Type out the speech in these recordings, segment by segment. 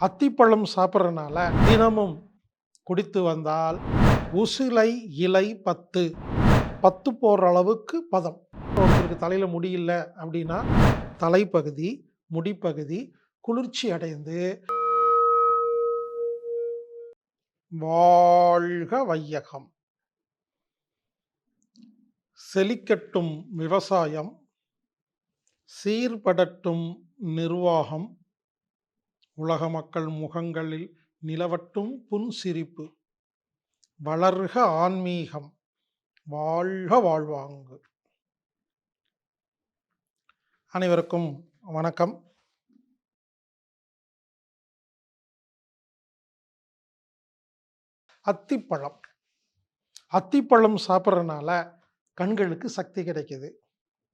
அத்திப்பழம் சாப்பிட்றதுனால தினமும் குடித்து வந்தால் உசிலை இலை பத்து. பத்து போடுற அளவுக்கு பதம். ஒருத்தருக்கு தலையில் முடியல அப்படின்னா தலைப்பகுதி முடிப்பகுதி குளிர்ச்சி அடைந்து வாழ்க வையகம். செழிக்கட்டும் விவசாயம் சீர்படட்டும் நிர்வாகம் உலக மக்கள் முகங்களில் நிலவட்டும் புன்சிரிப்பு வளர்க ஆன்மீகம் வாழ்க வாழ்வாங்கு. அனைவருக்கும் வணக்கம். அத்திப்பழம். அத்திப்பழம் சாப்பிட்றதுனால கண்களுக்கு சக்தி கிடைக்குது.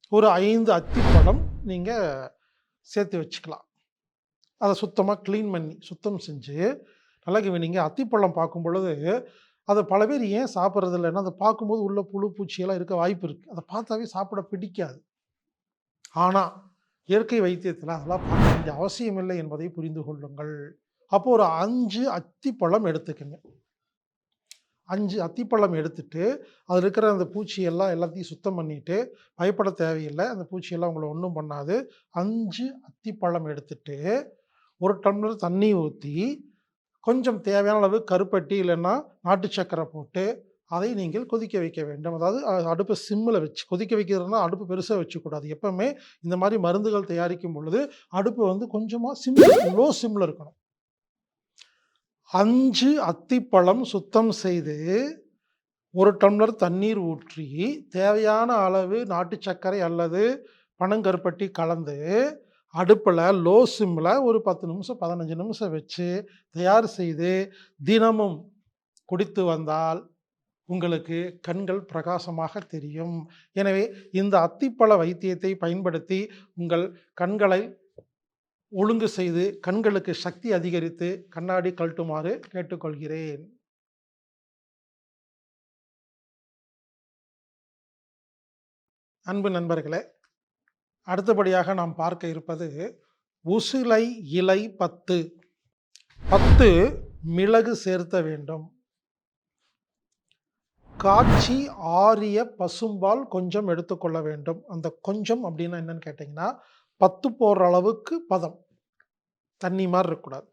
ஒரு ஐந்து அத்திப்பழம் நீங்கள் சேர்த்து வச்சுக்கலாம். அதை சுத்தமாக க்ளீன் பண்ணி சுத்தம் செஞ்சு நல்லா நீங்கள் அத்திப்பழம் பார்க்கும் பொழுது அதை பல பேர் ஏன் சாப்பிட்றது இல்லைன்னா அதை பார்க்கும்போது உள்ள புழு பூச்சியெல்லாம் இருக்க வாய்ப்பு இருக்குது அதை பார்த்தாவே சாப்பிட பிடிக்காது. ஆனால் இயற்கை வைத்தியத்தில் அதெல்லாம் பார்க்க வேண்டிய அவசியம் இல்லை என்பதை புரிந்து கொள்ளுங்கள். அப்போது ஒரு அஞ்சு அத்திப்பழம் எடுத்துக்கங்க. அஞ்சு அத்திப்பழம் எடுத்துட்டு அதில் இருக்கிற அந்த பூச்சியெல்லாம் எல்லாத்தையும் சுத்தம் பண்ணிவிட்டு பயப்பட தேவையில்லை. அந்த பூச்சியெல்லாம் உங்களை ஒன்றும் பண்ணாது. அஞ்சு அத்திப்பழம் எடுத்துட்டு ஒரு டம்ளர் தண்ணி ஊற்றி கொஞ்சம் தேவையான அளவு கருப்பட்டி இல்லைன்னா நாட்டு சக்கரை போட்டு அதை நீங்கள் கொதிக்க வைக்க வேண்டும். அதாவது அடுப்பை சிம்மில் வச்சு கொதிக்க வைக்கிறதுனா அடுப்பு பெருசாக வச்சுக்கூடாது. எப்போவுமே இந்த மாதிரி மருந்துகள் தயாரிக்கும் பொழுது அடுப்பு வந்து கொஞ்சமாக சிம் லோ சிம்மில் இருக்கணும். அஞ்சு அத்திப்பழம் சுத்தம் செய்து ஒரு டம்ளர் தண்ணீர் ஊற்றி தேவையான அளவு நாட்டு சர்க்கரை அல்லது பனங்கருப்பட்டி கலந்து அடுப்பில் லோ சிம்மில் ஒரு பத்து நிமிஷம் பதினஞ்சு நிமிஷம் வச்சு தயார் செய்து தினமும் குடித்து வந்தால் உங்களுக்கு கண்கள் பிரகாசமாக தெரியும். எனவே இந்த அத்திப்பழ வைத்தியத்தை பயன்படுத்தி உங்கள் கண்களை ஒழுங்கு செய்து கண்களுக்கு சக்தி அதிகரித்து கண்ணாடி கழட்டுமாறு கேட்டுக்கொள்கிறேன். அன்பு நண்பர்களே அடுத்தபடியாக நாம் பார்க்க இருப்பது உசிலை இலை பத்து. பத்து மிளகு சேர்த்த வேண்டும். காய்ச்சி ஆரிய பசும்பால் கொஞ்சம் எடுத்துக்கொள்ள வேண்டும். அந்த கொஞ்சம் அப்படின்னா என்னன்னு கேட்டிங்கன்னா பத்து போடுற அளவுக்கு பதம். தண்ணி மாதிரி இருக்கக்கூடாது.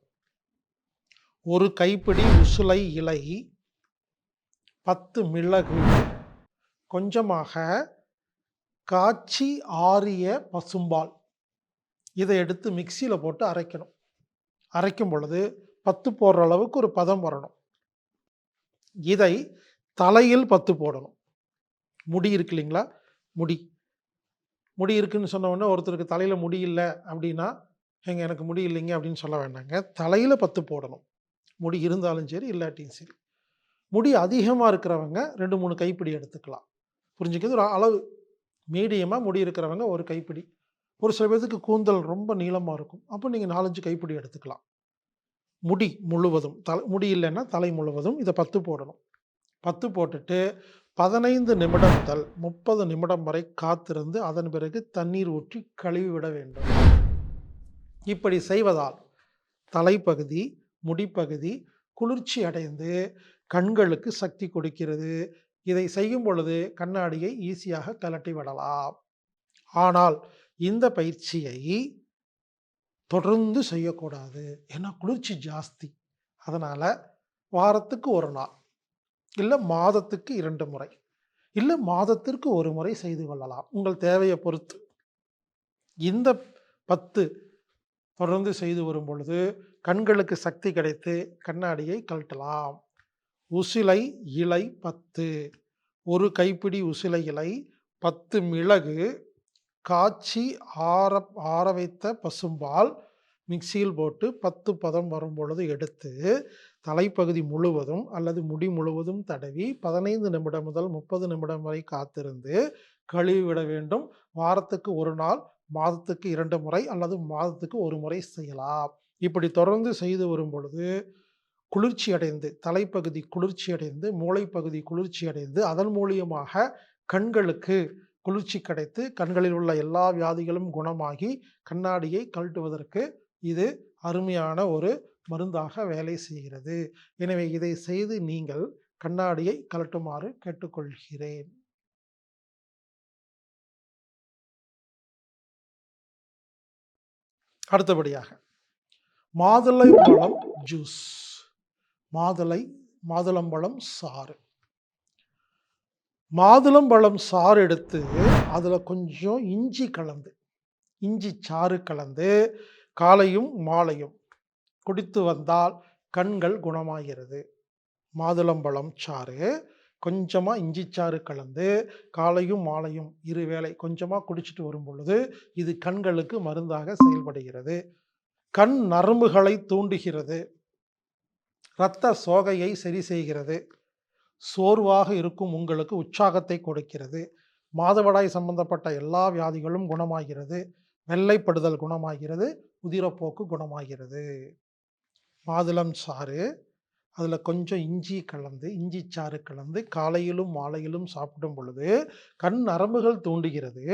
ஒரு கைப்பிடி உசுலை இலை பத்து மிளகு கொஞ்சமாக காய்ச்சி ஆறிய பசும்பால். இதை எடுத்து மிக்சியில் போட்டு அரைக்கணும். அரைக்கும் பொழுது பத்து போடுற அளவுக்கு ஒரு பதம் வரணும். இதை தலையில் பத்து போடணும். முடி இருக்கு இல்லைங்களா? முடி. முடி இருக்குன்னு சொன்ன உடனே ஒருத்தருக்கு தலையில் முடி இல்லை அப்படின்னா எங்கள் எனக்கு முடி இல்லைங்க அப்படின்னு சொல்ல வேண்டாங்க. தலையில் பத்து போடணும். முடி இருந்தாலும் சரி இல்லாட்டியும் சரி. முடி அதிகமாக இருக்கிறவங்க ரெண்டு மூணு கைப்பிடி எடுத்துக்கலாம். புரிஞ்சுக்கிறது ஒரு அளவு மீடியமாக முடி இருக்கிறவங்க ஒரு கைப்பிடி. ஒரு சில பேர்த்துக்கு கூந்தல் ரொம்ப நீளமாக இருக்கும். அப்போ நீங்கள் நாலஞ்சு கைப்பிடி எடுத்துக்கலாம். முடி முழுவதும் தலை முடி இல்லைன்னா தலை முழுவதும் இதை பத்து போடணும். பத்து போட்டுட்டு பதினைந்து நிமிடம் முதல் முப்பது நிமிடம் வரை காத்திருந்து அதன் பிறகு தண்ணீர் ஊற்றி கழுவி விட வேண்டும். இப்படி செய்வதால் தலைப்பகுதி முடிப்பகுதி குளிர்ச்சி அடைந்து கண்களுக்கு சக்தி கொடுக்கிறது. இதை செய்யும் பொழுது கண்ணாடியை ஈஸியாக கலட்டி விடலாம். ஆனால் இந்த பயிற்சியை தொடர்ந்து செய்யக்கூடாது. ஏன்னா குளிர்ச்சி ஜாஸ்தி. அதனால் வாரத்துக்கு ஒரு நாள் இல்லை மாதத்துக்கு இரண்டு முறை இல்லை மாதத்திற்கு ஒரு முறை செய்து கொள்ளலாம். உங்கள் தேவையை பொறுத்து. இந்த பத்து தொடர்ந்து செய்து வரும் பொழுது கண்களுக்கு சக்தி கிடைத்து கண்ணாடியை கழட்டலாம். உசிலை இலை பத்து. ஒரு கைப்பிடி உசிலை இலை பத்து மிளகு. காய்ச்சி ஆற ஆற வைத்த பசும்பால் மிக்சியில் போட்டு பத்து பதம் வரும் பொழுது எடுத்து தலைப்பகுதி முழுவதும் அல்லது முடி முழுவதும் தடவி பதினைந்து நிமிடம் முதல் முப்பது நிமிடம் வரை காத்திருந்து கழுவி விட வேண்டும். வாரத்துக்கு ஒரு நாள் மாதத்துக்கு இரண்டு முறை அல்லது மாதத்துக்கு ஒரு முறை செய்யலாம். இப்படி தொடர்ந்து செய்து வரும் பொழுது குளிர்ச்சி அடைந்து தலைப்பகுதி குளிர்ச்சி அடைந்து மூளைப்பகுதி குளிர்ச்சி அடைந்து அதன் மூலியமாக கண்களுக்கு குளிர்ச்சி கிடைத்து கண்களில் உள்ள எல்லா வியாதிகளும் குணமாகி கண்ணாடியை கழட்டுவதற்கு இது அருமையான ஒரு மருந்தாக வேலை செய்கிறது. எனவே இதை செய்து நீங்கள் கண்ணாடியை கழட்டுமாறு கேட்டுக்கொள்கிறேன். அடுத்தபடியாக மாதுளை பழம் ஜூஸ். மாதுளை மாதுளம்பழம் சாறு. மாதுளம்பழம் சாறு எடுத்து அதில் கொஞ்சம் இஞ்சி கலந்து இஞ்சி சாறு கலந்து காலையும் மாலையும் குடித்து வந்தால் கண்கள் குணமாகிறது. மாதுளம்பழம் சாறு கொஞ்சமாக இஞ்சி சாறு கலந்து காலையும் மாலையும் இருவேளை கொஞ்சமாக குடிச்சிட்டு வரும் பொழுது இது கண்களுக்கு மருந்தாக செயல்படுகிறது. கண் நரம்புகளை தூண்டுகிறது. இரத்த சோகையை சரி செய்கிறது. சோர்வாக இருக்கும் உங்களுக்கு உற்சாகத்தை கொடுக்கிறது. மாதவிடாய் சம்பந்தப்பட்ட எல்லா வியாதிகளும் குணமாகிறது. வெள்ளைப்படுதல் குணமாகிறது. உதிரப்போக்கு குணமாகிறது. மாதுளம் சாறு அதில் கொஞ்சம் இஞ்சி கலந்து இஞ்சி சாறு கலந்து காலையிலும் மாலையிலும் சாப்பிடும் பொழுது கண் நரம்புகள் தூண்டுகிறது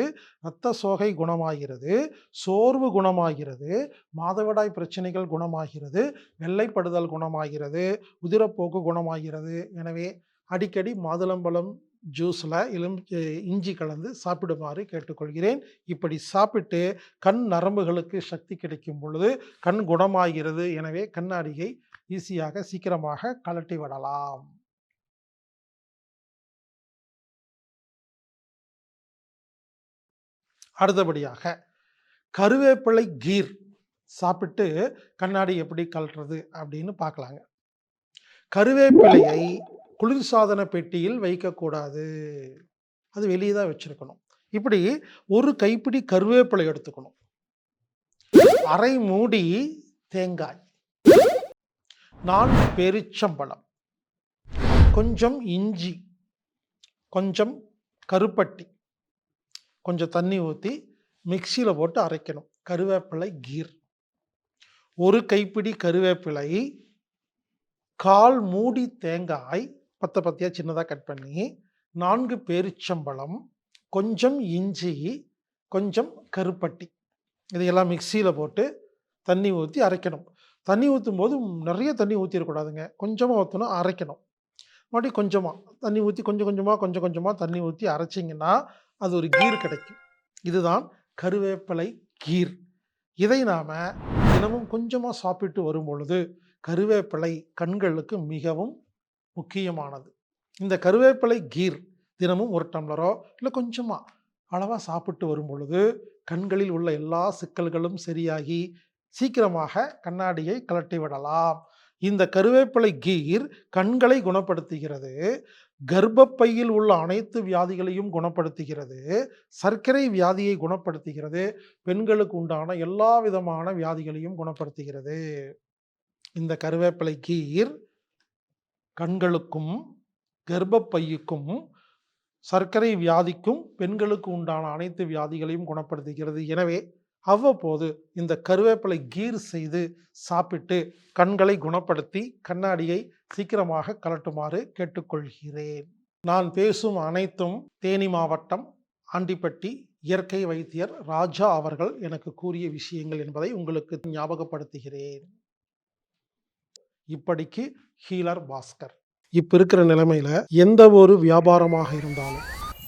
இரத்த சோகை குணமாகிறது சோர்வு குணமாகிறது மாதவிடாய் பிரச்சனைகள் குணமாகிறது வெள்ளைப்படுதல் குணமாகிறது உதிரப்போக்கு குணமாகிறது. எனவே அடிக்கடி மாதுளம்பழம் ஜூஸில் இளம் இஞ்சி கலந்து சாப்பிடுமாறு கேட்டுக்கொள்கிறேன். இப்படி சாப்பிட்டு கண் நரம்புகளுக்கு சக்தி கிடைக்கும் பொழுது கண் குணமாகிறது. எனவே கண்ணாடியை ஈஸியாக சீக்கிரமாக கழட்டி விடலாம். அடுத்தபடியாக கருவேப்பிலை கீர் சாப்பிட்டு கண்ணாடி எப்படி கலட்டுறது அப்படின்னு பார்க்கலாங்க. கருவேப்பிலையை குளிர்சாதன பெட்டியில் வைக்கக்கூடாது. அது வெளியே தான் வச்சுருக்கணும். இப்படி ஒரு கைப்பிடி கருவேப்பிலை எடுத்துக்கணும். அரை மூடி தேங்காய். நான்கு பெருச்சம்பழம் கொஞ்சம் இஞ்சி கொஞ்சம் கருப்பட்டி கொஞ்சம் தண்ணி ஊற்றி மிக்சியில் போட்டு அரைக்கணும். கருவேப்பிலை கீர். ஒரு கைப்பிடி கருவேப்பிலை கால் மூடி தேங்காய் பத்த பத்தியாக சின்னதாக கட் பண்ணி நான்கு பேரிச்சம்பழம் கொஞ்சம் இஞ்சி கொஞ்சம் கருப்பட்டி. இதையெல்லாம் மிக்சியில் போட்டு தண்ணி ஊற்றி அரைக்கணும். தண்ணி ஊற்றும் போது நிறைய தண்ணி ஊற்றிடக்கூடாதுங்க கொஞ்சமாக ஊற்றணும் அரைக்கணும். மறுபடியும் கொஞ்சமாக தண்ணி ஊற்றி கொஞ்சம் கொஞ்சமாக கொஞ்சம் கொஞ்சமாக தண்ணி ஊற்றி அரைச்சிங்கன்னா அது ஒரு கீர் கிடைக்கும். இதுதான் கருவேப்பிலை கீர். இதை நாம் தினமும் கொஞ்சமாக சாப்பிட்டு வரும் பொழுது கருவேப்பிலை கண்களுக்கு மிகவும் முக்கியமானது. இந்த கருவேப்பிலை கீர் தினமும் ஒரு டம்ளரோ இல்லை கொஞ்சமாக அளவாக சாப்பிட்டு வரும் பொழுது கண்களில் உள்ள எல்லா சிக்கல்களும் சரியாகி சீக்கிரமாக கண்ணாடியை கலட்டி விடலாம். இந்த கருவேப்பிலை கீர் கண்களை குணப்படுத்துகிறது. கர்ப்பப்பையில் உள்ள அனைத்து வியாதிகளையும் குணப்படுத்துகிறது. சர்க்கரை வியாதியை குணப்படுத்துகிறது. பெண்களுக்கு உண்டான எல்லா விதமான வியாதிகளையும் குணப்படுத்துகிறது. இந்த கருவேப்பிலை கீர் கண்களுக்கும் கர்ப்பப்பையுக்கும் சர்க்கரை வியாதிக்கும் பெண்களுக்கு உண்டான அனைத்து வியாதிகளையும் குணப்படுத்துகிறது. எனவே அவ்வப்போது இந்த கருவேப்பிலை கீர் செய்து சாப்பிட்டு கண்களை குணப்படுத்தி கண்ணாடியை சீக்கிரமாக கலட்டுமாறு கேட்டுக்கொள்கிறேன். நான் பேசும் அனைத்தும் தேனி மாவட்டம் ஆண்டிப்பட்டி இயற்கை வைத்தியர் ராஜா அவர்கள் எனக்கு கூறிய விஷயங்கள் என்பதை உங்களுக்கு ஞாபகப்படுத்துகிறேன். இப்படிக்கு ஹீலர் பாஸ்கர். இப்போ இருக்கிற நிலைமையில் எந்த ஒரு வியாபாரமாக இருந்தாலும்